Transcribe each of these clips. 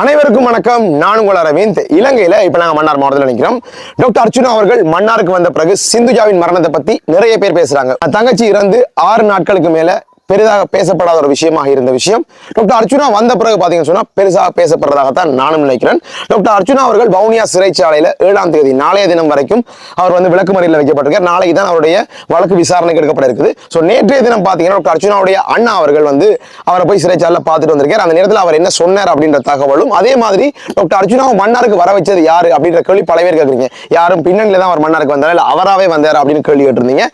அனைவருக்கும் வணக்கம். நான் உங்கள் அரவிந்த். இலங்கையில இப்ப நாங்க மன்னார் மாவட்டத்தில் நினைக்கிறோம் டாக்டர் அர்ச்சுனா அவர்கள் மன்னாருக்கு வந்த பிறகு சிந்துஜாவின் மரணத்தை பத்தி நிறைய பேர் பேசுறாங்க. தங்கச்சி இறந்து ஆறு நாட்களுக்கு மேல பெரிதாக பேசப்படாத ஒரு விஷயமாக இருந்த விஷயம். டாக்டர் அர்ச்சுனா வந்த பிறகு பாத்தீங்கன்னு சொன்னா பெருசாக பேசப்படுறதாகத்தான் நானும் நினைக்கிறேன். டாக்டர் அர்ச்சுனா அவர்கள் வவுனியா சிறைச்சாலையில ஏழாம் தேதி நாளைய தினம் வரைக்கும் அவர் வந்து விளக்குமறியில் வைக்கப்பட்டிருக்கார். நாளைக்கு தான் அவருடைய வழக்கு விசாரணைக்கு எடுக்கப்பட இருக்குது. ஸோ நேற்றைய தினம் பார்த்தீங்கன்னா டாக்டர் அர்ச்சுனாவுடைய அண்ணா அவர்கள் வந்து அவரை போய் சிறைச்சாலையில் பார்த்துட்டு வந்திருக்கார். அந்த நேரத்தில் அவர் என்ன சொன்னார் அப்படின்ற தகவலும் அதே மாதிரி டாக்டர் அர்ச்சுனாவை மன்னாருக்கு வர வச்சது யாரு அப்படின்ற கேள்வி பல பேர் கேட்குறீங்க யாரும் பின்னணியில தான் அவர் மன்னாருக்கு வந்தார் இல்லை அவராவே வந்தார் அப்படின்னு கேள்வி கேட்டிருந்தீங்க.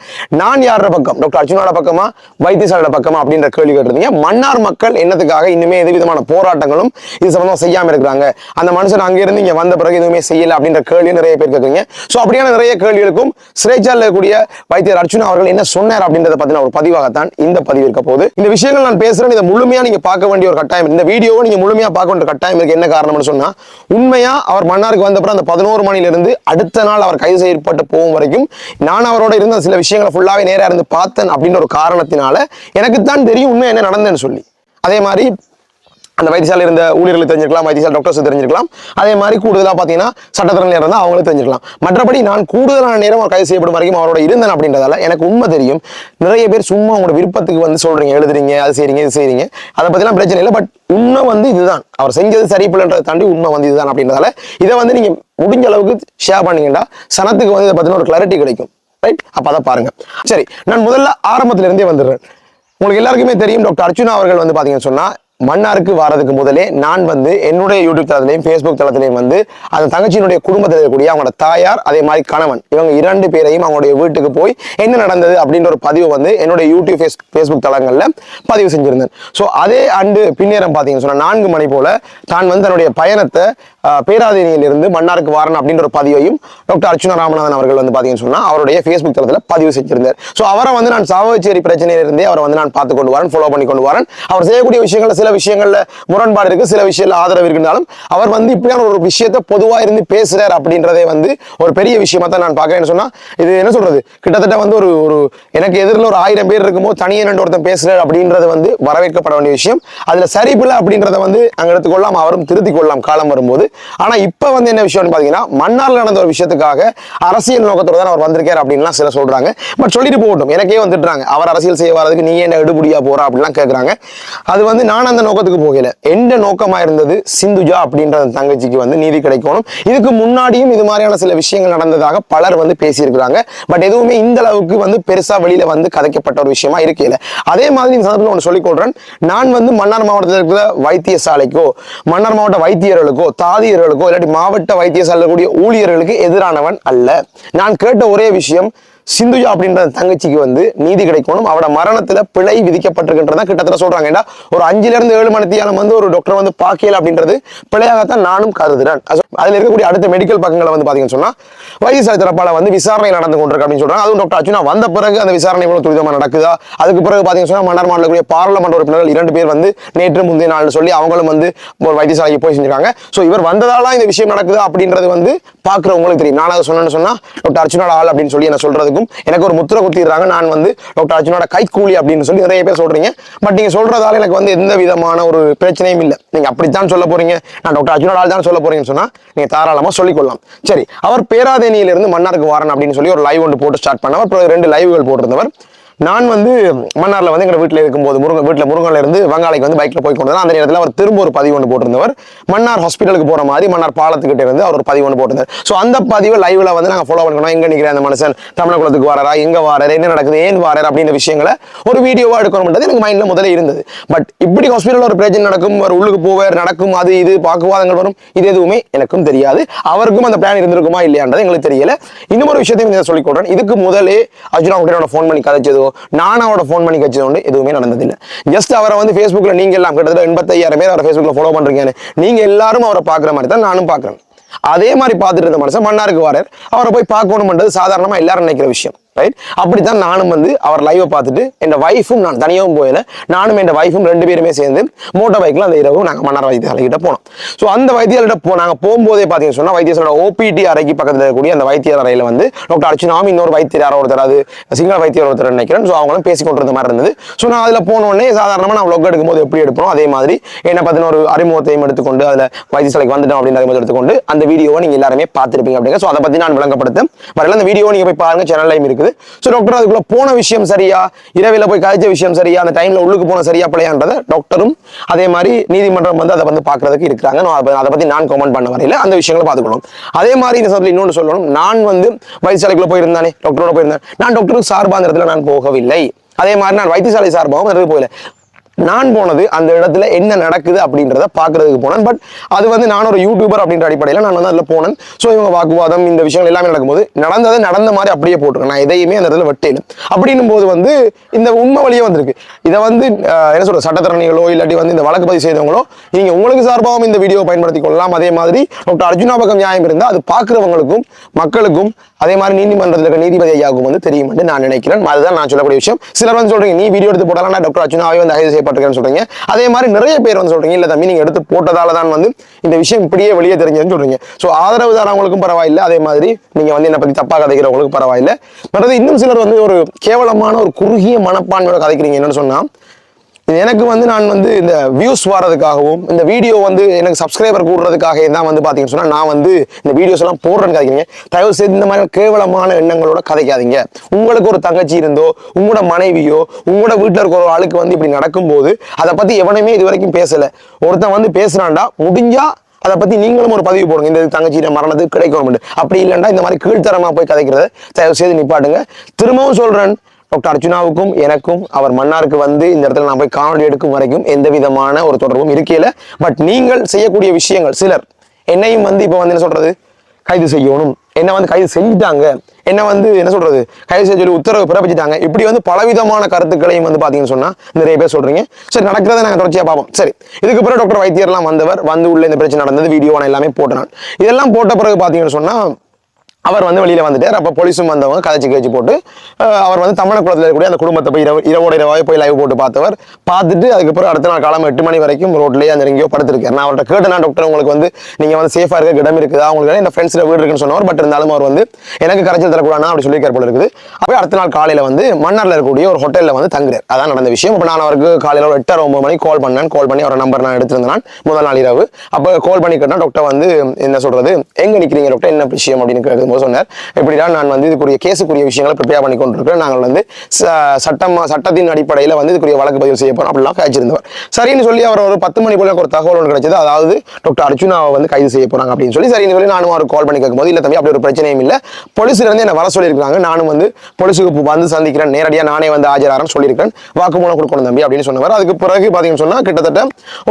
நான் யாரோட பக்கம்? டாக்டர் அர்ச்சுனாவோட பக்கமா? வைத்தியசாலையோட பக்கம்? பக்கமா அப்படின்ற கேள்வி கேட்டிருந்தீங்க. மன்னார் மக்கள் என்னத்துக்காக இன்னுமே எது விதமான போராட்டங்களும் இது சம்பந்தமா செய்யாம இருக்கிறாங்க? அந்த மனுஷன் அங்கிருந்து இங்க வந்த பிறகு எதுவுமே செய்யல அப்படின்ற கேள்வி நிறைய பேர் கேட்குறீங்க ஸோ அப்படியான நிறைய கேள்விகளுக்கும் சிறைச்சாலில் இருக்கக்கூடிய வைத்தியர் அர்ச்சுனா அவர்கள் என்ன சொன்னார் அப்படின்றத பத்தின ஒரு பதிவாகத்தான் இந்த பதிவு இருக்க போது இந்த விஷயங்கள் நான் பேசுறேன். இதை முழுமையா நீங்க பார்க்க வேண்டிய ஒரு கட்டாயம். இந்த வீடியோவை நீங்க முழுமையா பார்க்க வேண்டிய கட்டாயம் இருக்கு என்ன காரணம்னு சொன்னா உண்மையா அவர் மன்னாருக்கு வந்த அந்த பதினோரு மணிலிருந்து அடுத்த நாள் அவர் கைது செய்யப்பட்டு போகும் வரைக்கும் நான் அவரோட இருந்த சில விஷயங்களை ஃபுல்லாவே நேரா இருந்து பார்த்தேன் அப்படின்ற ஒரு காரணத்தினால எனக்கு தான் தெரியும் உண்மை என்ன நடந்ததுன்னு சொல்லி. அதே மாதிரி அந்த வைத்தியசாலை இருந்த ஊழியர்களுக்கு தெரிஞ்சிருக்கலாம் வைத்தியசாலை டாக்டர்ஸ் தெரிஞ்சிருக்கலாம். அதே மாதிரி கூடுதலாக பார்த்தீங்கன்னா சட்டத்திறனில் இருந்தால் அவங்களுக்கு தெரிஞ்சிருக்கலாம். மற்றபடி நான் கூடுதலான நேரம் கைது செய்யப்படும் வரைக்கும் அவரோட இருந்தேன் அப்படின்றதால எனக்கு உண்மை தெரியும். நிறைய பேர் சும்மா உங்களோட விருப்பத்துக்கு வந்து சொல்றீங்க எழுதுறீங்க அது செய்றீங்க இது செய்கிறீங்க அதை பற்றிலாம் பிரச்சனை இல்லை. பட் உண்மை வந்து இதுதான். அவர் செஞ்சது சரிப்பில்லைன்றதை தாண்டி உண்மை வந்து இதுதான் அப்படின்றதால இதை வந்து நீங்க முடிஞ்ச அளவுக்கு ஷேர் பண்ணீங்கன்னா சனத்துக்கு வந்து இதை பற்றின ஒரு கிளாரிட்டி கிடைக்கும். ரைட் அப்போ அதை பாருங்க. சரி நான் முதல்ல ஆரம்பத்துல இருந்தே வந்துடுறேன். உங்களுக்கு எல்லாருக்குமே தெரியும் டாக்டர் அர்ச்சுனா அவர்கள் வந்து பார்த்தீங்கன்னு சொன்னால் மன்னாருக்கு வர்றதுக்கு முதலே நான் வந்து என்னுடைய யூடியூப் தளத்திலையும் ஃபேஸ்புக் தளத்திலையும் வந்து அந்த தங்கச்சியினுடைய குடும்பத்தில் இருக்கக்கூடிய அவங்களோட தாயார் அதே மாதிரி கணவன் இவங்க இரண்டு பேரையும் அவங்களுடைய வீட்டுக்கு போய் என்ன நடந்தது அப்படின்ற ஒரு பதிவு வந்து என்னுடைய யூடியூப் ஃபேஸ் ஃபேஸ்புக் தளங்களில் பதிவு செஞ்சுருந்தேன். ஸோ அதே ஆண்டு பின்னேரம் பார்த்தீங்கன்னு சொன்னா நான்கு மணி போல தான் வந்து தன்னுடைய பயணத்தை ஆஹ், பேராதேனியிலிருந்து மன்னாருக்கு வாரன் அப்படின்ற ஒரு பதிவையும் டாக்டர் அர்ச்சுனா ராமநாதன் அவர்கள் வந்து பார்த்தீங்கன்னு சொன்னால் அவருடைய ஃபேஸ்புக் தளத்தில் பதிவு செஞ்சிருந்தார். ஸோ அவரை வந்து நான் சாவச்சேரி பிரச்சனையிலிருந்தே அவரை வந்து நான் பார்த்து கொண்டு வரேன் ஃபாலோ பண்ணி கொண்டு வரேன். அவர் செய்யக்கூடிய விஷயங்களை சில விஷயங்கள்ல முரண்பாடு இருக்கு சில விஷயத்துல ஆதரவு இருந்தாலும் அவர் வந்து இப்படியான ஒரு விஷயத்த பொதுவா இருந்து பேசுறார் அப்படின்றதே வந்து ஒரு பெரிய விஷயமா தான் நான் பார்க்கறேன்னு சொன்னா இது என்ன சொல்றது? கிட்டத்தட்ட வந்து ஒரு ஒரு எனக்கு எதிரில் ஒரு ஆயிரம் பேர் இருக்கும்போது தனியே ரெண்டு ஒருத்தன் பேசுறாரு அப்படின்றது வந்து வரவேற்கப்பட வேண்டிய விஷயம். அதுல சரிப்பில்லை அப்படின்றத வந்து அங்க எடுத்துக்கொள்ளலாம் அவரும் திருத்திக் கொள்ளலாம் காலம் வரும்போது. ஆனா இப்ப வந்து என்ன விஷயம்னு பாத்தீங்கன்னா மன்னார்ல நடந்த ஒரு விஷயத்துக்காக அரசியல் நோக்கத்தோட தான் அவர் வந்திருக்காரு அப்படின்லாம் சில சொல்றாங்க. பட் சொல்லிட்டு போகட்டும். எனக்கே வந்துட்டுறாங்க. அவர் அரசியல் செய்ய வரதுக்கு நீ என்ன எடுபடியா போறா அப்படின்லாம் கேட்கறாங்க அது வந்து நான் அந்த நோக்கத்துக்கு போகல. எந்த நோக்கமா இருந்தது சிந்துஜா அப்படின்ற அந்த தங்கச்சிக்கு வந்து நீதி கிடைக்கணும். இதுக்கு முன்னாடியும் இது மாதிரியான சில விஷயங்கள் நடந்ததாக பலர் வந்து பேசியிருக்கிறாங்க. பட் எதுவுமே இந்த அளவுக்கு வந்து பெருசா வெளியில வந்து கதைக்கப்பட்ட ஒரு விஷயமா இருக்கல அதே மாதிரி இந்த சந்தர்ப்பத்தில் ஒன்று சொல்லிக் கொள்றேன். நான் வந்து மன்னார் மாவட்டத்தில் இருக்கிற வைத்தியசாலைக்கோ மன்னார் மாவட்ட வைத்தியர்களுக்கோ தாதியர்களுக்கோ இல்லாட்டி மாவட்ட வைத்தியசாலையில் கூடிய ஊழியர்களுக்கு எதிரானவன் அல்ல. நான் கேட்ட ஒரே விஷயம் சிந்துஜா அப்படின்ற தங்கச்சிக்கு வந்து நீதி கிடைக்கணும். அவட மரணத்துல பிழை விதிக்கப்பட்டிருக்கின்றதா கிட்டத்தட்ட சொல்றாங்க. ஏன்னா ஒரு அஞ்சுல இருந்து ஏழு மணி வந்து ஒரு டாக்டர் வந்து பார்க்கல அப்படின்றது பிழையாகத்தான் நானும் கருதுறேன். அதுல இருக்கக்கூடிய அடுத்த மெடிக்கல் பக்கங்களை வந்து பாத்தீங்கன்னு சொன்னா வைத்தியசாலை தரப்பால வந்து விசாரணை நடந்து கொண்டிருக்கு அப்படின்னு சொல்றாங்க. அதுவும் டாக்டர் அர்ச்சுனா வந்த பிறகு அந்த விசாரணை இவ்வளவு துரிதமா நடக்குதா? அதுக்கு பிறகு பாத்தீங்கன்னு சொன்னா மன்னர் மாநில பாராளுமன்ற உறுப்பினர்கள் இரண்டு பேர் வந்து நேற்று முந்தைய நாள் சொல்லி அவங்களும் வந்து ஒரு வைத்தியசாலைக்கு போய் செஞ்சிருக்காங்க. சோ இவர் வந்ததால இந்த விஷயம் நடக்குது அப்படின்றது வந்து பாக்குறவங்களுக்கு தெரியும். நான் அதை சொன்னேன்னு சொன்னா டாக்டர் அர்ச்சுனோட ஆள் அப்படின்னு சொல்லி என்ன சொல்றதுக்கு இருக்கும் எனக்கு ஒரு முத்திரை குத்திடுறாங்க. நான் வந்து டாக்டர் அர்ஜுனோட கைக்கூலி அப்படின்னு சொல்லி நிறைய பேர் சொல்றீங்க. பட் நீங்க சொல்றதால எனக்கு வந்து எந்த விதமான ஒரு பிரச்சனையும் இல்லை. நீங்க அப்படித்தான் சொல்ல போறீங்க. நான் டாக்டர் அர்ஜுனோட ஆள் தான் சொல்ல போறீங்கன்னு சொன்னா நீங்க தாராளமா சொல்லிக்கொள்ளலாம். சரி அவர் பேராதேனியிலிருந்து மன்னாருக்கு வாரன் அப்படின்னு சொல்லி ஒரு லைவ் ஒன்று போட்டு ஸ்டார்ட் பண்ணவர். அப்புறம் ரெண்டு லைவ்கள் போட்டிருந்தவர். நான் வந்து மன்னாரில் வந்து எங்கள் வீட்டில் இருக்கும்போது முருங்க வீட்டில் முருங்கல்ல இருந்து வங்காளைக்கு வந்து பைக்கில் போய் கொண்டு அந்த நேரத்தில் அவர் திரும்ப ஒரு பதிவு ஒன்று போட்டிருந்தவர். மன்னார் ஹாஸ்பிட்டலுக்கு போகிற மாதிரி மன்னார் பாலத்துக்கிட்டே இருந்து அவர் ஒரு பதிவு ஒன்று போட்டிருந்தார். ஸோ அந்த பதிவை லைவில் வந்து நாங்கள் ஃபாலோ பண்ணிக்கணும் எங்கே நிற்கிற அந்த மனுஷன்? தமிழகத்துக்கு வராரா? எங்க என்ன நடக்குது? ஏன் வாராரு? அப்படின்ற விஷயங்களை ஒரு வீடியோவாக எடுக்கணும்ன்றது எனக்கு மைண்டில் முதல்ல இருந்தது. பட் இப்படி ஹாஸ்பிட்டலில் ஒரு பிரச்சனை நடக்கும் ஒரு உள்ளுக்கு போவார் நடக்கும் அது இது வாக்குவாதங்கள் வரும் இது எதுவுமே எனக்கும் தெரியாது. அவருக்கும் அந்த பிளான் இருந்திருக்குமா இல்லையான்றது எங்களுக்கு தெரியல. இன்னும் ஒரு விஷயத்தையும் இதை சொல்லிக் கொடுறேன் இதுக்கு முதலே அர்ஜுனா உடனே ஃபோன் பண்ணி கதைச்சதோ நான் அவரோட ஃபோன் பண்ணி கழிச்சதோ உண்டு எதுவுமே நடந்ததில்லை. ஜஸ்ட் அவரை வந்து ஃபேஸ்புக்ல நீங்க எல்லாம் கிட்டத்தட்ட எண்பத்தையாயிரம் பேர் அவரை ஃபேஸ்புக்ல ஃபாலோ பண்றீங்கன்னு. நீங்க எல்லாரும் அவரை பார்க்குற மாதிரி தான் நானும் பார்க்குறேன். அதே மாதிரி பார்த்துட்டு இருந்த மனுஷன் மன்னாருக்கு வரார் அவரை போய் பார்க்கணும்ன்றது சாதாரணமா எல்லாரும் நினைக்கிற விஷயம். ரைட் அப்படித்தான் நானும் வந்து அவர் லைவை பார்த்துட்டு என் வைஃபும் நான் தனியாகவும் போயில நானும் என் வைஃபும் ரெண்டு பேருமே சேர்ந்து மோட்டார் பைக்கில் அந்த இரவு நாங்கள் மன்னார் வைத்தியசாலைக்கிட்ட போனோம். ஸோ அந்த வைத்தியாலகிட்ட போ நாங்கள் போகும்போதே பார்த்தீங்கன்னு சொன்னால் வைத்தியசாலோட ஓபிடி அறைக்கு பக்கத்தில் இருக்கக்கூடிய அந்த வைத்தியர் அறையில் வந்து டாக்டர் அர்ச்சனாவும் இன்னொரு வைத்தியர் யாரோ ஒருத்தர் அது சிங்கள வைத்தியர் ஒருத்தர் நினைக்கிறேன். ஸோ அவங்களும் பேசிக்கொண்டிருந்த மாதிரி இருந்தது. ஸோ நான் அதில் போனோடனே சாதாரணமாக நான் vlog எடுக்கும்போது எப்படி எடுப்போம் அதே மாதிரி என்னை பற்றின ஒரு அறிமுகத்தையும் எடுத்துக்கொண்டு அதில் வைத்தியசாலைக்கு வந்துட்டோம் அப்படின்னு அறிமுகத்தை எடுத்துக்கொண்டு அந்த வீடியோவை நீங்கள் எல்லாருமே பார்த்துருப்பீங்க அப்படிங்க ஸோ அதை பற்றி நான் விளங்கப்படுத்த வரல அந்த வீடியோ நீங்கள் போய் பாருங்க சேனல்லையும் இருக்குது. ஸோ டாக்டர் அதுக்குள்ளே போன விஷயம் சரியா? இரவில் போய் கழிச்ச விஷயம் சரியா? அந்த டைம்ல உள்ளுக்கு போன சரியா பிள்ளையான்றதை டாக்டரும் அதே மாதிரி நீதிமன்றம் வந்து அதை வந்து பார்க்கறதுக்கு இருக்கிறாங்க. நான் அதை- பற்றி நான் கமெண்ட் பண்ண வரையில் அந்த விஷயங்களை பார்த்துக்கணும் அதே மாதிரி இந்த சொல்லி இன்னொன்று சொல்லணும். நான் வந்து வைத்தியசாலைக்குள்ளே போயிருந்தானே டாக்டரோட போயிருந்தேன். நான் டாக்டருக்கு சார்பாக அந்த இடத்துல நான் போகவில்லை. அதே மாதிரி நான் வைத்தியசாலை சார்பாகவும் இடத்துக்கு போகல. நான் போனது அந்த இடத்துல என்ன நடக்குது அப்படின்றத பார்க்கறதுக்கு போனேன். பட் அது வந்து நான் ஒரு யூடியூபர் அப்படின்ற அடிப்படையில் நான் வந்து அதில் போனேன். ஸோ இவங்க வாக்குவாதம் இந்த விஷயங்கள் எல்லாமே நடக்கும்போது நடந்ததை நடந்த மாதிரி அப்படியே போட்டிருக்கேன். நான் எதையுமே அந்த இடத்துல வெட்டேன் அப்படின்னும் போது வந்து இந்த உண்மை வழியே வந்திருக்கு. இதை வந்து என்ன சொல்ற சட்டத்தரணிகளோ இல்லாட்டி வந்து இந்த வழக்கு பதிவு செய்தவங்களோ நீங்க உங்களுக்கு சார்பாகவும் இந்த வீடியோ பயன்படுத்தி கொள்ளலாம். அதே மாதிரி டாக்டர் அர்ஜுனா பக்கம் நியாயம் இருந்தால் அது பார்க்குறவங்களுக்கும் மக்களுக்கும் அதே மாதிரி நீதிமன்றத்தில் இருக்க நீதிபதி ஐயாவுக்கும் வந்து தெரியும் என்று நான் நினைக்கிறேன். அதுதான் நான் சொல்லக்கூடிய விஷயம். சிலர் வந்து சொல்றீங்க நீ வீடியோ எடுத்து போட்டாலும் டாக்டர் அர்ஜுனாவே வந்து கைது செய்யப்பட்டிருக்கேன்னு சொல்றீங்க. அதே மாதிரி நிறைய பேர் வந்து சொல்றீங்க இல்லை தம்பி நீங்க எடுத்து போட்டதால தான் வந்து இந்த விஷயம் இப்படியே வெளியே தெரிஞ்சதுன்னு சொல்றீங்க. ஸோ ஆதரவு தரவங்களுக்கும் பரவாயில்லை. அதே மாதிரி நீங்க வந்து என்னை பத்தி தப்பாக கதைக்கிறவங்களுக்கும் பரவாயில்லை. மற்றது இன்னும் சிலர் வந்து ஒரு கேவலமான ஒரு குறுகிய மனப்பான்மையோட கதைக்கிறீங்க என்னன்னு சொன்னா எனக்கு வந்து நான் வந்து இந்த வியூஸ் வர்றதுக்காகவும் இந்த வீடியோ வந்து எனக்கு சப்ஸ்கிரைபர் கூடுறதுக்காக தான் வந்து பார்த்தீங்கன்னு சொன்னால் நான் வந்து இந்த வீடியோஸ் எல்லாம் போடுறேன்னு கதைக்கிறீங்க தயவு செய்து இந்த மாதிரி கேவலமான எண்ணங்களோட கதைக்காதீங்க. உங்களுக்கு ஒரு தங்கச்சி இருந்தோ உங்களோட மனைவியோ உங்களோட வீட்டில் இருக்கிற ஒரு ஆளுக்கு வந்து இப்படி நடக்கும்போது அதை பற்றி எவனுமே இது வரைக்கும் பேசலை. ஒருத்தன் வந்து பேசுகிறான்டா முடிஞ்சா அதை பற்றி நீங்களும் ஒரு பதிவு போடுங்க. இந்த தங்கச்சியிட மரணத்துக்கு கிடைக்கணும் அப்படி இல்லைன்னா இந்த மாதிரி கீழ்த்தரமாக போய் கதைக்கிறத தயவு செய்து நிப்பாட்டுங்க. திரும்பவும் சொல்கிறேன் டாக்டர் அர்ஜுனாவுக்கும் எனக்கும் அவர் மன்னாருக்கு வந்து இந்த இடத்துல நான் போய் காணொலி எடுக்கும் வரைக்கும் எந்த விதமான ஒரு தொடர்பும் இருக்கையில. பட் நீங்கள் செய்யக்கூடிய விஷயங்கள் சிலர் என்னையும் வந்து இப்போ வந்து என்ன சொல்றது? கைது செய்யணும். என்ன வந்து கைது செஞ்சுட்டாங்க. என்ன வந்து என்ன சொல்றது? கைது செய்ய சொல்லி உத்தரவு பிறப்பிச்சுட்டாங்க. இப்படி வந்து பலவிதமான கருத்துக்களையும் வந்து பாத்தீங்கன்னு சொன்னா நிறைய பேர் சொல்றீங்க. சரி நடக்கிறத நாங்கள் தொடர்ச்சியா பார்ப்போம். சரி இதுக்கு பிறகு டாக்டர் வைத்தியர்லாம் வந்தவர் வந்து உள்ள இந்த பிரச்சனை நடந்தது வீடியோ நான் எல்லாமே போட்டேன் இதெல்லாம் போட்ட பிறகு பாத்தீங்கன்னு சொன்னா அவர் வந்து வெளியில் வந்துட்டார். அப்போ போலீஸும் வந்தவங்க கதைச்சி கேச்சு போட்டு அவர் வந்து தமிழக்குளத்தில் இருக்கக்கூடிய அந்த குடும்பத்தை போய் இரவு இரவோட இரவாக போய் லைவ் போட்டு பார்த்தவர். பார்த்துட்டு அதுக்கப்புறம் அடுத்த நாள் காலம் எட்டு மணி வரைக்கும் ரோட்லேயே அந்த எங்கேயோ படுத்திருக்கார். நான் அவர்கிட்ட கேட்டேன் டாக்டர் உங்களுக்கு வந்து நீங்கள் வந்து சேஃபாக இருக்க இடம் இருக்குதா? உங்களுக்கு இந்த ஃப்ரெண்ட்ஸில் வீடு இருக்குன்னு சொன்னவர். பட் இருந்தாலும் அவர் வந்து எனக்கு கரைச்சல் தரக்கூடாது அப்படி சொல்லியிருக்கார் போல இருக்குது. அப்போ அடுத்த நாள் காலையில் வந்து மன்னரில் இருக்கக்கூடிய ஒரு ஹோட்டலில் வந்து தங்குறார். அதான் நடந்த விஷயம். இப்போ நான் அவருக்கு காலையில் ஒரு எட்டரை ஒன்பது மணிக்கு கால் பண்ணேன். கால் பண்ணி அவரோட நம்பர் நான் எடுத்திருந்தேன் முதல் நாள் இரவு. அப்போ கால் பண்ணி கேட்டால் டாக்டர் வந்து என்ன சொல்றது? எங்க நிற்கிறீங்க டாக்டர் என்ன விஷயம்? அப்படின்னு கேட்கும்போது சொன்னார். இப்படிதான் நான் வந்து இதுக்குரிய கேஸுக்குரிய விஷயங்களை ப்ரிப்பேர் பண்ணி கொண்டிருக்கிறேன். நாங்கள் வந்து சட்டம் சட்டத்தின் அடிப்படையில் வந்து இதுக்குரிய வழக்கு பதிவு செய்ய போகிறோம் அப்படிலாம் காய்ச்சிருந்தவர். சரின்னு சொல்லி அவர் ஒரு பத்து மணி போல ஒரு தகவல் ஒன்று கிடைச்சது. அதாவது டாக்டர் அர்ஜுனாவை வந்து கைது செய்ய போகிறாங்க அப்படின்னு சொல்லி. சரின்னு சொல்லி நானும் அவர் கால் பண்ணி கேட்கும்போது இல்லை தம்பி அப்படி ஒரு பிரச்சனையும் இல்லை. போலீஸ்லேருந்து என்னை வர சொல்லியிருக்காங்க நானும் வந்து போலீஸுக்கு வந்து சந்திக்கிறேன். நேரடியாக நானே வந்து ஆஜராரன்னு சொல்லியிருக்கேன் வாக்குமூலம் கொடுக்கணும் தம்பி அப்படின்னு சொன்னவர். அதுக்கு பிறகு பார்த்தீங்கன்னு சொன்னால் கிட்டத்தட்ட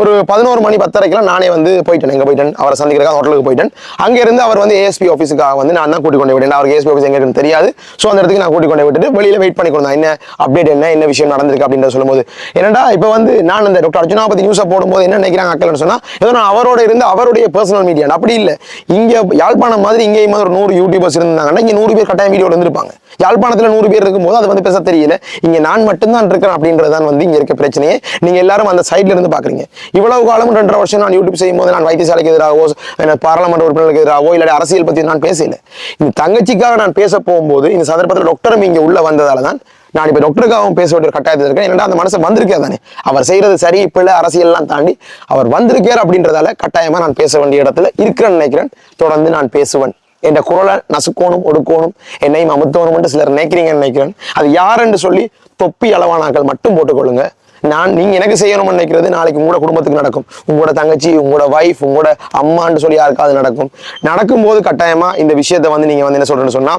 ஒரு பதினோரு மணி பத்தரைக்கெல்லாம் நானே வந்து போயிட்டேன். எங்கே போயிட்டேன். அவரை சந்திக்கிறதுக்காக ஹோட்டலுக்கு போயிட்டேன். அங்கேருந்து அவர் வந்து ஏஎஸ்பி ஆஃபீஸுக்காக வந்து நான் தான் கூட்டிக் கொண்டு விட்டேன் அவருக்கு ஏஎஸ்பி ஆஃபீஸ் எங்க இருக்குன்னு தெரியாது. ஸோ அந்த இடத்துக்கு நான் கூட்டிக் கொண்டு விட்டுட்டு வெளியில் வெயிட் பண்ணி கொடுத்தேன் என்ன அப்டேட் என்ன என்ன விஷயம் நடந்திருக்கு அப்படின்ற சொல்லும்போது என்னடா இப்போ வந்து நான் அந்த டாக்டர் அர்ஜுனா பத்தி நியூஸை போடும்போது என்ன நினைக்கிறாங்க அக்கல்னு சொன்னால் ஏதோ நான் அவரோட இருந்து அவருடைய பர்சனல் மீடியா அப்படி இல்லை. இங்கே யாழ்ப்பாணம் மாதிரி இங்கேயும் மாதிரி ஒரு நூறு யூடியூபர்ஸ் இருந்தாங்கன்னா இங்கே நூறு பேர் கட்டாயம் வீடியோ இருந்திருப்பாங்க. யாழ்ப்பாணத்துல நூறு பேர் இருக்கும்போது அது வந்து பேச தெரியல. இங்க நான் மட்டும்தான் இருக்கிறேன் அப்படின்றதான் வந்து இங்க இருக்க பிரச்சனையே. நீங்க எல்லாரும் அந்த சைட்ல இருந்து பார்க்குறீங்க இவ்வளவு காலம் ரெண்டரை வருஷம் நான் யூடியூப் செய்யும் போது நான் வைத்தியசாலைக்கு எதிராகவோ பாராளுமன்ற உறுப்பினர்களுக்கு எதிராகவோ இல்லாட்டி அரசியல் பற்றி நான் பேசல. இந்த தங்கச்சிக்காக நான் பேச போகும்போது இந்த சந்தர்ப்பத்தில் டாக்டரும் இங்கே உள்ள வந்ததால தான் நான் இப்போ டாக்டருக்காகவும் பேச வேண்டிய ஒரு கட்டாயத்தில் இருக்கேன். என்னடா அந்த மனசை வந்திருக்கே தானே அவர் செய்கிறது சரி பிள்ளை அரசியல்லாம் தாண்டி அவர் வந்திருக்கார் அப்படின்றதால கட்டாயமாக நான் பேச வேண்டிய இடத்துல இருக்கிறேன்னு நினைக்கிறேன். தொடர்ந்து நான் பேசுவேன். என் குரலை நசுக்கோணும் ஒடுக்கோணும் என்னையும் அமுத்தோணும் சிலர் நினைக்கிறீங்கன்னு நினைக்கிறேன். அது யாருன்னு சொல்லி தொப்பி அளவானாக்கள் மட்டும் போட்டுக்கொள்ளுங்க. நான் நீங்க எனக்கு செய்யணும்னு நினைக்கிறது நாளைக்கு உங்களோட குடும்பத்துக்கு நடக்கும். உங்களோட தங்கச்சி உங்களோட வைஃப் உங்களோட அம்மான்னு சொல்லி யாருக்காவது நடக்கும். நடக்கும்போது கட்டாயமா இந்த விஷயத்தை வந்து நீங்க வந்து என்ன சொல்கிறேன்னு சொன்னா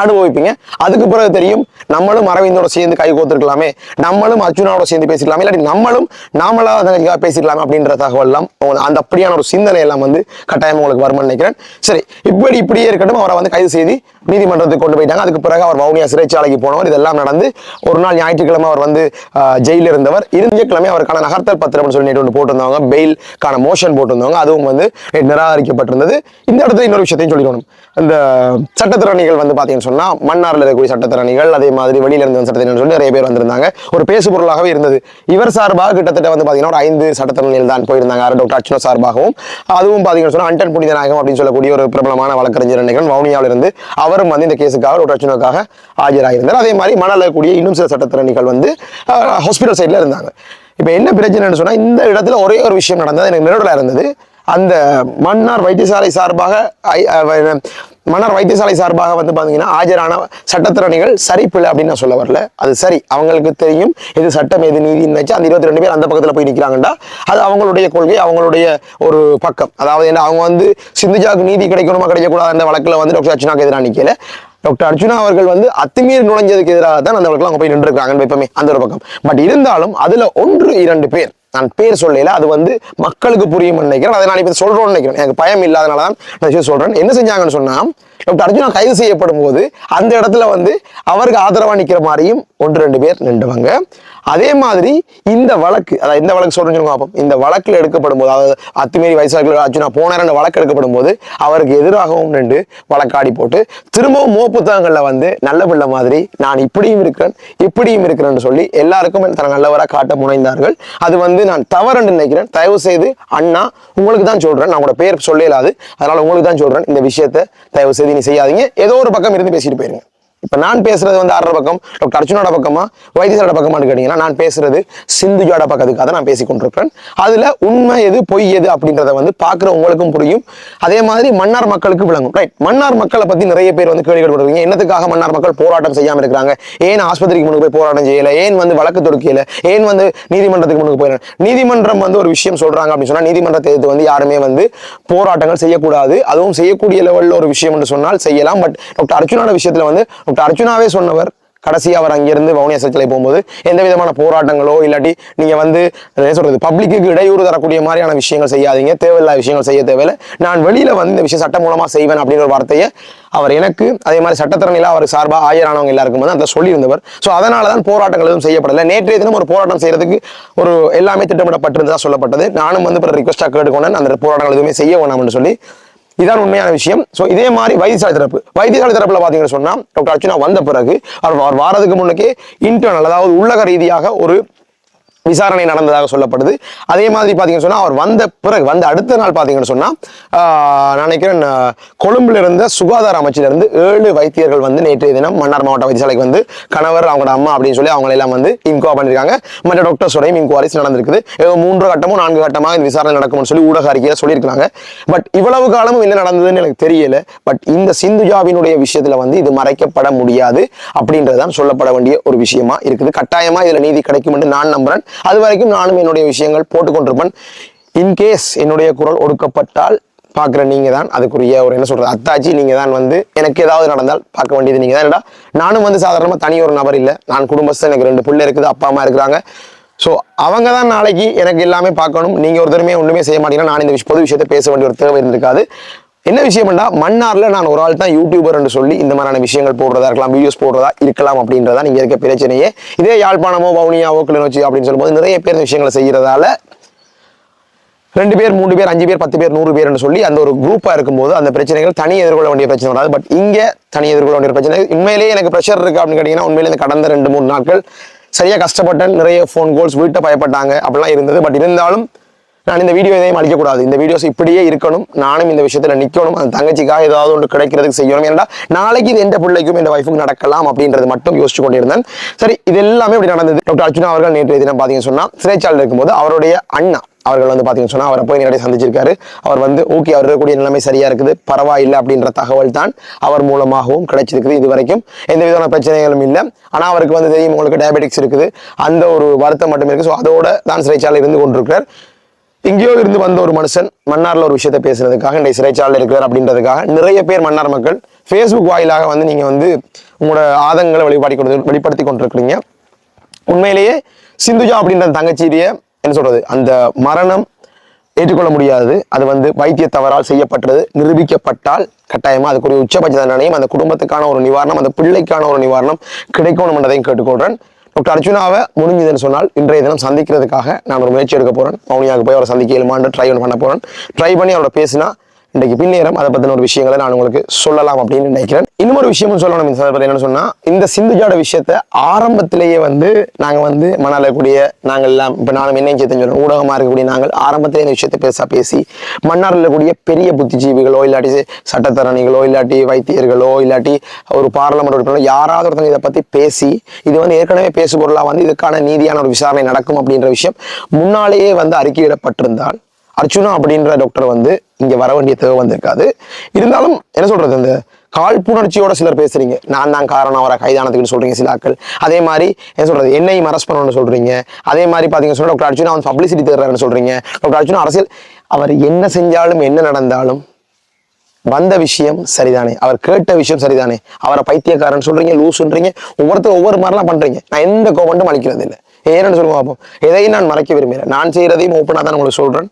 அனுபவிப்பீங்க. அதுக்கு பிறகு தெரியும் நம்மளும் அரவிந்தோட சேர்ந்து கை கோத்துருக்கலாமே நம்மளும் அர்ஜுனாவோட சேர்ந்து பேசிக்கலாமே இல்லாட்டி நம்மளும் நாமளா தங்கச்சிக்காக பேசிக்கலாமே அப்படின்ற தகவல் எல்லாம் அந்த அப்படியான ஒரு சிந்தனை எல்லாம் வந்து கட்டாயம் உங்களுக்கு வரும்னு நினைக்கிறேன். சரி இப்படி இப்படியே இருக்கட்டும் அவரை வந்து கைது செய்து நீதிமன்றத்துக்கு கொண்டு போயிட்டாங்க. அதுக்கு பிறகு அவர் வவுனியா சிறைச்சாலைக்கு போனவர். இதெல்லாம் நடந்து ஒரு நாள் ஞாயிற்றுக்கிழமை அவர் வந்து ஜெயிலில் இருந்தவர். இருந்த கிழமை அவருக்கான நகர்த்தல் பத்திரம்னு சொல்லி நேற்று ஒன்று போட்டிருந்தவங்க பெயில்கான மோஷன் போட்டிருந்தவங்க அதுவும் வந்து நிராகரிக்கப்பட்டிருந்தது. இந்த இடத்துல இன்னொரு விஷயத்தையும் சொல்லிக்கணும் அந்த சட்டத்திறனிகள் வந்து பார்த்தீங்கன்னா அப்படின்னு சொன்னா மன்னார்ல இருக்கக்கூடிய சட்டத்திறனிகள் அதே மாதிரி வெளியில இருந்து சட்டத்திறன் சொல்லி நிறைய பேர் வந்திருந்தாங்க. ஒரு பேசு பொருளாகவே இருந்தது. இவர் சார்பாக கிட்டத்தட்ட வந்து பாத்தீங்கன்னா ஒரு ஐந்து சட்டத்திறனிகள் தான் போயிருந்தாங்க. யாரு டாக்டர் அர்ச்சுனா சார்பாகவும் அதுவும் பாத்தீங்கன்னு சொன்னா அண்டன் புனிதநாயகம் அப்படின்னு சொல்லக்கூடிய ஒரு பிரபலமான வழக்கறிஞர் நிகழ்வு வவுனியாவில் இருந்து அவரும் வந்து இந்த கேஸுக்காக டாக்டர் அர்ச்சுனாக்காக ஆஜராயிருந்தார். அதே மாதிரி மணலில் கூடிய இன்னும் சில சட்டத்திறனிகள் வந்து ஹாஸ்பிட்டல் சைடில் இருந்தாங்க. இப்போ என்ன பிரச்சனைன்னு சொன்னா இந்த இடத்துல ஒரே ஒரு விஷயம் நடந்தது எனக்கு நிறுவலாக இருந்தது. அந்த மன்னார் வைத்தியசாலை சார்பாக மன்னர் வைத்தியசாலை சார்பாக வந்து பார்த்தீங்கன்னா ஆஜரான சட்டத்திறனிகள் சரி பிள்ளை அப்படின்னு நான் சொல்ல வரல. அது சரி அவங்களுக்கு தெரியும் எது சட்டம் எது நீதினு வச்சு அந்த இருபத்தி ரெண்டு பேர் அந்த பக்கத்தில் போய் நிற்கிறாங்கடா அது அவங்களுடைய கொள்கை அவங்களுடைய ஒரு பக்கம். அதாவது என்ன அவங்க வந்து சிந்துஜாவுக்கு நீதி கிடைக்கணுமா கிடைக்கக்கூடாது அந்த வழக்கில் வந்து டாக்டர் அர்ச்சுனாக்கு எதிராக நிற்கல டாக்டர் அர்ஜுனா அவர்கள் வந்து அத்துமீறி நுழைஞ்சதுக்கு எதிராக தான் அந்த வழக்கில் அவங்க போய் நின்றுருக்காங்கன்னு எப்பவுமே அந்த ஒரு பக்கம். பட் இருந்தாலும் அதில் ஒன்று இரண்டு பேர் நான் பேர் சொல்லல அது வந்து மக்களுக்கு புரியும் நினைக்கிறேன். அதை நான் இப்போ சொல்றோம்னு நினைக்கிறேன். எனக்கு பயம் இல்லாதனால தான் நான் விஷயம் சொல்றேன். என்ன செஞ்சாங்கன்னு சொன்னா டாக்டர் அர்ஜுனா கைது செய்யப்படும் போது அந்த இடத்துல வந்து அவருக்கு ஆதரவா நிக்கிற மாதிரியும் ஒன்று ரெண்டு பேர் நின்றுவாங்க. அதே மாதிரி இந்த வழக்கு அதாவது இந்த வழக்கு சொல்றேன்னு சொல்லுங்க பார்ப்போம் இந்த வழக்கில் எடுக்கப்படும் போது அதாவது அத்துமீறி வயசாக அர்ஜுனா போனார் வழக்கு எடுக்கப்படும் போது அவருக்கு எதிராகவும் நின்று வழக்காடி போட்டு திரும்பவும் மோ புத்தகங்களில் வந்து நல்ல பிள்ளை மாதிரி நான் இப்படியும் இருக்கிறேன் இப்படியும் இருக்கிறேன்னு சொல்லி எல்லாருக்கும் தன் நல்லவராக காட்ட முனைந்தார்கள். அது வந்து நான் தவறுன்னு நினைக்கிறேன். தயவு செய்து அண்ணா உங்களுக்கு தான் சொல்கிறேன் நான் உங்களோட பேர் சொல்லலாது அதனால உங்களுக்கு தான் சொல்கிறேன் இந்த விஷயத்தை தயவு செய்து நீ செய்யாதீங்க. ஏதோ ஒரு பக்கம் இருந்து பேசிட்டு போயிருங்க. இப்போ நான் பேசுறது வந்து ஆடுற பக்கம் டாக்டர் அர்ஜுனோட பக்கமா வைத்தியசாலோட பக்கமான்னு கேட்டீங்கன்னா நான் பேசுறது சிந்துஜோட பக்கத்துக்காக தான் நான் பேசி கொண்டிருக்கிறேன் அதுல உண்மை எது பொய் எது அப்படின்றத வந்து பார்க்குற உங்களுக்கும் புரியும். அதே மாதிரி மன்னார் மக்களுக்கு விளங்கும். ரைட் மன்னார் மக்களை பத்தி நிறைய பேர் வந்து கேள்வி கேட்படுறீங்க என்னத்துக்காக மன்னார் மக்கள் போராட்டம் செய்யாம இருக்கிறாங்க? ஏன் ஆஸ்பத்திரிக்கு முன்னுக்கு போய் போராட்டம் செய்யல? ஏன் வந்து வழக்கு தொடுக்கல? ஏன் வந்து நீதிமன்றத்துக்கு முன்னுக்கு போயிடல நீதிமன்றம் வந்து ஒரு விஷயம் சொல்றாங்க அப்படின்னு சொன்னா நீதிமன்றத்தை எதிர்த்து வந்து யாருமே வந்து போராட்டங்கள் செய்யக்கூடாது. அதுவும் செய்யக்கூடிய லெவல்ல ஒரு விஷயம் என்று சொன்னால் செய்யலாம். பட் டாக்டர் அர்ஜுனோட விஷயத்துல வந்து டாக்டர் அர்ஜுனாவே சொன்னவர். கடைசியாக அவர் அங்கிருந்து வவுனியா சிறை போகும்போது எந்த விதமான போராட்டங்களோ இல்லாட்டி நீங்க வந்து என்ன சொல்றது பப்ளிக்கு இடையூறு தரக்கூடிய மாதிரியான விஷயங்கள் செய்யாதீங்க தேவையில்லாத விஷயங்கள் செய்ய தேவையில்லை. நான் வெளியில் வந்து இந்த விஷயம் சட்டம் மூலமாக செய்வேன் அப்படிங்கிற ஒரு வார்த்தையை அவர் எனக்கு அதே மாதிரி சட்டத்திறனில அவர் சார்பாக ஆயரானவங்க எல்லாருக்கும் வந்து அதை சொல்லியிருந்தவர். ஸோ அதனால தான் போராட்டங்கள் எதுவும் செய்யப்படலை. நேற்றைய தினம் ஒரு போராட்டம் செய்கிறதுக்கு ஒரு எல்லாமே திட்டமிடப்பட்டிருந்ததாக சொல்லப்பட்டது. நானும் வந்து இப்போ ரிக்வஸ்டாக கேட்டுக்கொண்டேன். அந்த போராட்டங்கள் எதுவுமே செய்ய வேணாம்னு சொல்லி இதான் உண்மையான விஷயம். ஸோ இதே மாதிரி வைத்தியசாலை தரப்பு வைத்தியசாலை தரப்புல பார்த்தீங்கன்னு சொன்னா டாக்டர் அர்ச்சுனா வந்த பிறகு அவர் அவர் வாரதுக்கு முன்னுக்கே இன்டர்னல் அதாவது உள்ளக ரீதியாக ஒரு விசாரணை நடந்ததாக சொல்லப்படுது. அதே மாதிரி பார்த்தீங்கன்னு சொன்னால் அவர் வந்த பிறகு வந்த அடுத்த நாள் பார்த்தீங்கன்னு சொன்னால் நான் நினைக்கிறேன் கொழும்புல இருந்த சுகாதார அமைச்சிலிருந்து ஏழு வைத்தியர்கள் வந்து நேற்றைய தினம் மன்னார் மாவட்ட வைத்தியசாலைக்கு வந்து கணவர் அவங்களோட அம்மா அப்படின்னு சொல்லி அவங்களை எல்லாம் வந்து இன்கோ பண்ணியிருக்காங்க மற்ற டாக்டர்ஸோடையும் இன்குவாரிஸ் நடந்திருக்குது. மூன்று கட்டமோ நான்கு கட்டமாக இந்த விசாரணை நடக்கும்னு சொல்லி ஊடக அறிக்கையில் சொல்லியிருக்காங்க பட் இவ்வளவு காலமும் என்ன நடந்ததுன்னு எனக்கு தெரியல. பட் இந்த சிந்துஜாவினுடைய விஷயத்தில் வந்து இது மறைக்கப்பட முடியாது அப்படின்றதுதான் சொல்லப்பட வேண்டிய ஒரு விஷயமா இருக்குது. கட்டாயமாக இதில் நீதி கிடைக்கும் என்று நான் நம்புறேன். அது வரைக்கும் நானும் என்னுடைய விஷயங்கள் போட்டுக்கொண்டிருப்பேன். இன்கேஸ் என்னுடைய குரல் ஒடுக்கப்பட்டால் பார்க்குற நீங்கள் தான் அதுக்குரிய ஒரு என்ன சொல்கிறது அத்தாச்சி நீங்கள் தான் வந்து எனக்கு ஏதாவது நடந்தால் பார்க்க வேண்டியது நீங்கள் தான். என்னடா நானும் வந்து சாதாரணமாக தனி ஒரு நபர் இல்லை. நான் குடும்பஸ்தான் எனக்கு ரெண்டு பிள்ளை இருக்குது அப்பா அம்மா இருக்கிறாங்க. ஸோ அவங்க தான் நாளைக்கு எனக்கு எல்லாமே பார்க்கணும். நீங்கள் ஒருத்தருமே ஒன்றுமே செய்ய மாட்டீங்கன்னா நான் இந்த பொது விஷயத்தை பேச வேண்டிய ஒரு தேவை இருந்திருக்காது. என்ன விஷயம்னா மன்னார்ல நான் ஒரு ஆள் தான் யூடியூபர் என்று சொல்லி இந்த மாதிரியான விஷயங்கள் போடுறதா இருக்கலாம் வீடியோஸ் போடுறதா இருக்கலாம் அப்படின்றதா நீங்க இருக்க பிரச்சனையே. இதே யாழ்ப்பாணமோ வவுனியாவோ கிளிநொச்சி அப்படின்னு சொல்லும்போது நிறைய பேர் விஷயங்களை செய்யறதால ரெண்டு பேர் மூணு பேர் அஞ்சு பேர் பத்து பேர் நூறு பேர்னு சொல்லி அந்த ஒரு குரூப்பாக இருக்கும்போது அந்த பிரச்சனைகள் தனி எதிர்கொள்ள வேண்டிய பிரச்சனை வராது. பட் இங்கே தனி எதிர்கொள்ள வேண்டிய பிரச்சனை. உண்மையிலேயே எனக்கு ப்ரெஷர் இருக்குது அப்படின்னு கேட்டிங்கன்னா உண்மையிலே இந்த கடந்த ரெண்டு மூணு நாட்கள் சரியாக கஷ்டப்பட்டேன். நிறைய ஃபோன் கால்ஸ் வீட்டை பயப்பட்டாங்க. அப்படிலாம் இருந்தது. பட் இருந்தாலும் நான் இந்த வீடியோ எதையும் அழிக்கக்கூடாது. இந்த வீடியோஸ் இப்படியே இருக்கணும். நானும் இந்த விஷயத்துல நிக்கணும். அந்த தங்கச்சிக்காக ஏதாவது ஒன்று கிடைக்கிறதுக்கு செய்யணும். ஏன்னா நாளைக்கு இது எந்த பிள்ளைக்கும் எந்த ஒய்ஃபுக்கு நடக்கலாம் அப்படின்றது மட்டும் யோசிச்சு கொண்டிருந்தேன். சரி இது எல்லாமே இப்படி நடந்தது. டாக்டர் அர்ஜுனா அவர்கள் நேற்று தினம் பார்த்தீங்கன்னு சொன்னால் சிறைச்சாலையில் இருக்கும்போது அவருடைய அண்ணா அவர்கள் வந்து பார்த்தீங்கன்னு சொன்னா அவரை போய் நேரடியாக சந்திச்சிருக்காரு. அவர் வந்து ஓகே அவர் இருக்கக்கூடிய நிலைமை சரியா இருக்குது. பரவாயில்லை அப்படின்ற தகவல் தான் அவர் மூலமாகவும் கிடைச்சிருக்குது இது வரைக்கும் எந்த விதமான பிரச்சனைகளும் இல்லை. ஆனா அவருக்கு வந்து தெரியும் உங்களுக்கு டயபெட்டிக்ஸ் இருக்குது. அந்த ஒரு வருத்தம் மட்டும் இருக்கு. ஸோ அதோட தான் சிறைச்சாலை இருந்து கொண்டிருக்கிறார். எங்கேயோ இருந்து வந்த ஒரு மனுஷன் மன்னாரில் ஒரு விஷயத்தை பேசுறதுக்காக இன்றைய சிறைச்சாலையில் இருக்கிறார் அப்படின்றதுக்காக நிறைய பேர் மன்னார் மக்கள் ஃபேஸ்புக் வாயிலாக வந்து நீங்க வந்து உங்களோட ஆதங்களை வெளிப்பாடி கொண்டு வெளிப்படுத்தி கொண்டிருக்கிறீங்க. உண்மையிலேயே சிந்துஜா அப்படின்ற தங்கச்சீரிய என்ன சொல்றது? அந்த மரணம் ஏற்றுக்கொள்ள முடியாது. அது வந்து வைத்திய தவறால் செய்யப்பட்டது நிரூபிக்கப்பட்டால் கட்டாயமா அதுக்குரிய உச்சபட்ச தண்டனையும் அந்த குடும்பத்துக்கான ஒரு நிவாரணம் அந்த பிள்ளைக்கான ஒரு நிவாரணம் கிடைக்கணும் என்றதையும் கேட்டுக்கொள்கிறேன் டாக்டர் அர்ஜுனாவை முடிஞ்சதுன்னு சொன்னால் இன்றைய தினம் சந்திக்கிறதுக்காக நான் ஒரு முயற்சி எடுக்க போகிறேன் மௌனியாவுக்கு போய் அவரை சந்திக்க ஏழுமாண்டு ட்ரை பண்ண போகிறேன் ட்ரை பண்ணி அவரோட பேசினா இன்றைக்கு பின்னேறம் அதை பற்றின ஒரு விஷயங்களை நான் உங்களுக்கு சொல்லலாம் அப்படின்னு நினைக்கிறேன். இன்னொரு விஷயமும் சொல்லணும் இந்த சந்தர்ப்பத்தில் என்னன்னு சொன்னா இந்த சிந்துஜாட விஷயத்த ஆரம்பத்திலேயே வந்து நாங்க வந்து மணால கூடிய நாங்கள் எல்லாம் இப்ப நானும் என்ன சொல்றோம் ஊடகமா இருக்கக்கூடிய நாங்கள் ஆரம்பத்திலே இந்த விஷயத்தை பேச பேசி மன்னாரில் கூடிய பெரிய புத்திஜீவிகளோ இல்லாட்டி சட்டத்தரணிகளோ இல்லாட்டி வைத்தியர்களோ இல்லாட்டி ஒரு பார்லமெண்ட் உறுப்பினரோ யாராவது ஒருத்தங்க இதை பத்தி பேசி இது வந்து ஏற்கனவே பேசு பொருளா வந்து இதுக்கான நீதியான ஒரு விசாரணை நடக்கும் அப்படின்ற விஷயம் முன்னாலேயே வந்து அறிக்கையிடப்பட்டிருந்தால் அர்ச்சுனா அப்படின்ற டாக்டர் வந்து இங்கே வர வேண்டிய தேவை வந்திருக்காது. இருந்தாலும் என்ன சொல்றது இந்த காழ்ப்புணர்ச்சியோட சிலர் பேசுறீங்க. நான் தான் காரணம் அவரை கைதானத்துக்குன்னு சொல்றீங்க சில ஆட்கள். அதே மாதிரி என்ன சொல்றது என்னையும் அரஸ்ட் பண்ணணும்னு சொல்றீங்க. அதே மாதிரி பாத்தீங்க சொன்னா டாக்டர் அர்ச்சுனா வந்து பப்ளிசிட்டி தேடுறாருன்னு சொல்றீங்க. டாக்டர் அர்ச்சுனா அரசியல் அவர் என்ன செஞ்சாலும் என்ன நடந்தாலும் வந்த விஷயம் சரிதானே. அவர் கேட்ட விஷயம் சரிதானே. அவரை பைத்தியக்காரன் சொல்றீங்க லூசுன்றீங்க ஒவ்வொருத்தர் ஒவ்வொரு மாதிரிலாம் பண்றீங்க. நான் எந்த கோவண்டும் அளிக்கிறது இல்லை ஏன்னு சொல்லுவோம் பார்ப்போம் எதையும் நான் மறைக்க விரும்புகிறேன். நான் செய்யறதையும் ஓப்பனாக தான் உங்களுக்கு சொல்றேன்.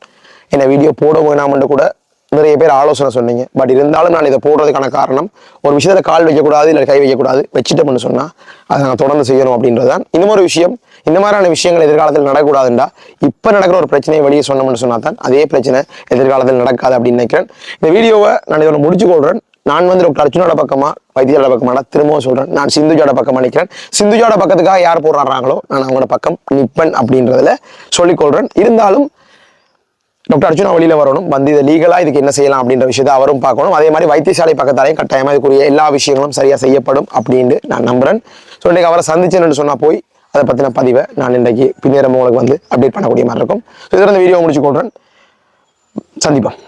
என்னை வீடியோ போட வேணாம்னு கூட நிறைய பேர் ஆலோசனை சொன்னீங்க. பட் இருந்தாலும் நான் இதை போடுறதுக்கான காரணம் ஒரு விஷயத்தில் கால் வைக்கக்கூடாது இல்லை கை வைக்கக்கூடாது வச்சுட்டோம்னு சொன்னால் அதை நான் தொடர்ந்து செய்யணும் அப்படின்றது தான் இன்னொரு விஷயம் இந்த மாதிரியான விஷயங்கள் எதிர்காலத்தில் நடக்கக்கூடாதுண்டா? இப்போ நடக்கிற ஒரு பிரச்சனையை வெளியே சொன்னோம்னு சொன்னால் தான் அதே பிரச்சனை எதிர்காலத்தில் நடக்காது அப்படின்னு நினைக்கிறேன். இந்த வீடியோவை நான் இதோட முடிச்சு கொள்றேன் நான் வந்து டாக்டர் அர்ஜுனோட பக்கமா வைத்தியோட பக்கமான திரும்பவும் சொல்றேன். நான் சிந்துஜோட பக்கம் நினைக்கிறேன் சிந்துஜோட பக்கத்துக்காக யார் போராடுறாங்களோ நான் அவங்களோட பக்கம் நிப்பன் அப்படின்றதுல சொல்லிக்கொள்றேன். இருந்தாலும் டாக்டர் அர்ஜுனா வெளியில் வரணும். வந்து இதை லீகலாக இதுக்கு என்ன செய்யலாம் அப்படின்ற விஷயத்தை அவரும் பார்க்கணும். அதே மாதிரி வைத்தியசாலை பக்கத்தாலையும் கட்டாயமாக இதுக்குரிய எல்லா விஷயங்களும் சரியாக செய்யப்படும் அப்படின்னு நான் நம்புகிறேன் ஸோ இன்றைக்கு அவரை சந்திச்சேன்னு சொன்னால் போய் அதை பற்றின பதிவை நான் இன்றைக்கு பின்னேறம் உங்களுக்கு வந்து அப்டேட் பண்ணக்கூடிய மாதிரி இருக்கும். ஸோ இதோட இந்த வீடியோ முடிச்சு கொள்கிறேன் சந்திப்போம்.